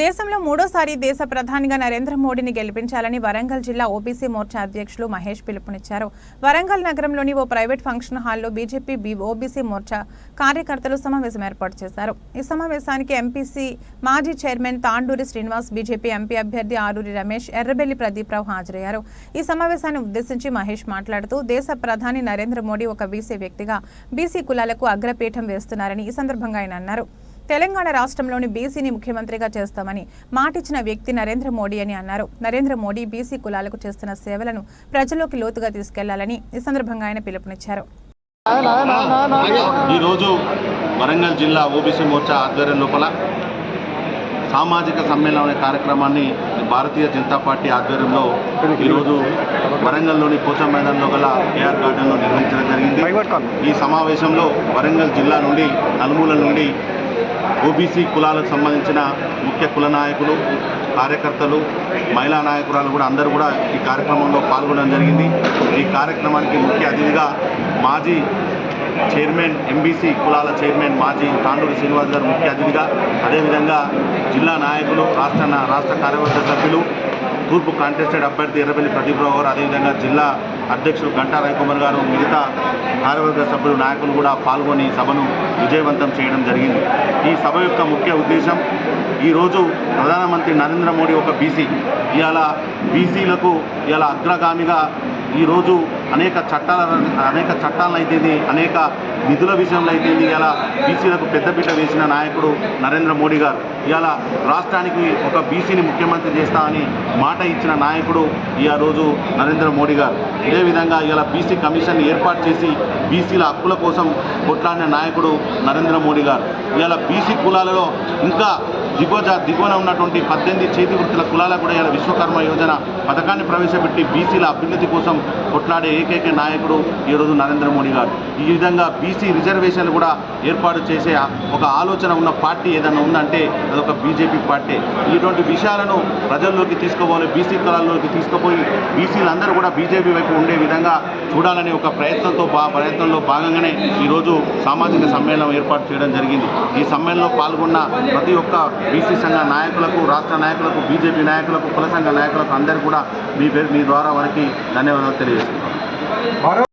దేశంలో మూడోసారి దేశ ప్రధానిగా నరేంద్ర మోడీని గెలిపించాలని వరంగల్ జిల్లా ఓబీసీ మోర్చా అధ్యక్షులు మహేష్ పిలుపునిచ్చారు. వరంగల్ నగరంలోని ఓ ప్రైవేట్ ఫంక్షన్ హాల్లో బీజేపీ బి ఓబీసీ మోర్చా కార్యకర్తలు సమావేశం ఏర్పాటు చేశారు. ఈ సమావేశానికి ఎంపీసీ మాజీ chairman Tanduri Srinivas BJP MP అభ్యర్థి ఆరూరి రమేష్ ఎర్రబెల్లి ప్రదీప్రావు హాజరయ్యారు. ఈ సమావేశాన్ని ఉద్దేశించి మహేష్ మాట్లాడుతూ దేశ ప్రధాని నరేంద్ర మోడీ ఒక బీసీ వ్యక్తిగా బీసీ కులాలకు అగ్రపీఠం వేస్తున్నారని ఈ సందర్భంగా ఆయన అన్నారు. తెలంగాణ రాష్ట్రంలోని బీసీని ముఖ్యమంత్రిగా చేస్తామని మాటిచ్చిన వ్యక్తి నరేంద్ర మోడీ అని అన్నారు. నరేంద్ర మోడీ బీసీ కులాలకు చేస్తున్న సేవలను ప్రజల్లోకి లోతుగా తీసుకెళ్ళాలని ఈ సందర్భంగా ఆయన పిలుపునిచ్చారు. ఈరోజు వరంగల్ జిల్లా ఓబీసీ మోర్చా ఆధ్వర్యం లోపల సామాజిక సమ్మేళనం అనే కార్యక్రమాన్ని భారతీయ జనతా పార్టీ ఆధ్వర్యంలో ఈరోజు వరంగల్లోని పోచం మైదానంలో గల ఏఆర్ గార్డెన్లో నిర్వహించడం జరిగింది. ఈ సమావేశంలో వరంగల్ జిల్లా నుండి నలుమూల నుండి ఓబీసీ కులాలకు సంబంధించిన ముఖ్య కుల నాయకులు కార్యకర్తలు మహిళా నాయకురాలు కూడా అందరూ కూడా ఈ కార్యక్రమంలో పాల్గొనడం జరిగింది. ఈ కార్యక్రమానికి ముఖ్య అతిథిగా మాజీ చైర్మన్ ఎంబీసీ కులాల చైర్మన్ మాజీ తాండూరి శ్రీనివాస్ గారు ముఖ్య అతిథిగా అదేవిధంగా జిల్లా నాయకులు రాష్ట్ర రాష్ట్ర కార్యవర్గ సభ్యులు తూర్పు కాంటెస్టెడ్ అభ్యర్థి ఎర్రబెల్లి ప్రదీప్రావు గారు అదేవిధంగా జిల్లా అధ్యక్షుడు గంటా రవికుమార్ గారు మిగతా కార్యవర్గ సభ్యులు నాయకులు కూడా పాల్గొని సభను విజయవంతం చేయడం జరిగింది. ఈ సభ యొక్క ముఖ్య ఉద్దేశం ఈరోజు ప్రధానమంత్రి నరేంద్ర మోడీ ఒక బీసీ. ఇవాళ బీసీలకు ఇవాళ అగ్రగామిగా ఈరోజు అనేక చట్టాల అనేక చట్టాలను అయితేంది అనేక నిధుల విషయంలో అయితేంది ఇలా బీసీలకు పెద్దపీట వేసిన నాయకుడు నరేంద్ర మోడీ గారు. ఇవాళ రాష్ట్రానికి ఒక బీసీని ముఖ్యమంత్రి చేస్తామని మాట ఇచ్చిన నాయకుడు ఈ రోజు నరేంద్ర మోడీ గారు. ఇదేవిధంగా ఇవాళ బీసీ కమిషన్ ఏర్పాటు చేసి బీసీల హక్కుల కోసం కొట్లాడిన నాయకుడు నరేంద్ర మోడీ గారు. ఇవాళ బీసీ కులాలలో ఇంకా దిగోజ దిగువన ఉన్నటువంటి పద్దెనిమిది చేతి వృత్తుల కులాలకు కూడా ఇలా విశ్వకర్మ యోజన పథకాన్ని ప్రవేశపెట్టి బీసీల అభ్యున్నతి కోసం కొట్లాడే ఏకైక నాయకుడు ఈరోజు నరేంద్ర మోడీ గారు. ఈ విధంగా బీసీ రిజర్వేషన్లు కూడా ఏర్పాటు చేసే ఒక ఆలోచన ఉన్న పార్టీ ఏదైనా ఉందంటే అదొక బీజేపీ పార్టీ. ఇటువంటి విషయాలను ప్రజల్లోకి తీసుకుపోవాలి బీసీ కులాల్లోకి తీసుకుపోయి బీసీలందరూ కూడా బీజేపీ వైపు ఉండే విధంగా చూడాలనే ఒక ప్రయత్నంతో బా ప్రయత్నంలో భాగంగానే ఈరోజు సామాజిక సమ్మేళనం ఏర్పాటు చేయడం జరిగింది. ఈ సమ్మేళనంలో పాల్గొన్న ప్రతి ఒక్క బీసీ సంఘ నాయకులకు రాష్ట్ర నాయకులకు బీజేపీ నాయకులకు కుల సంఘ నాయకులకు అందరూ కూడా మీ పేరు మీ ద్వారా వారికి ధన్యవాదాలు తెలియజేస్తున్నాను Bora.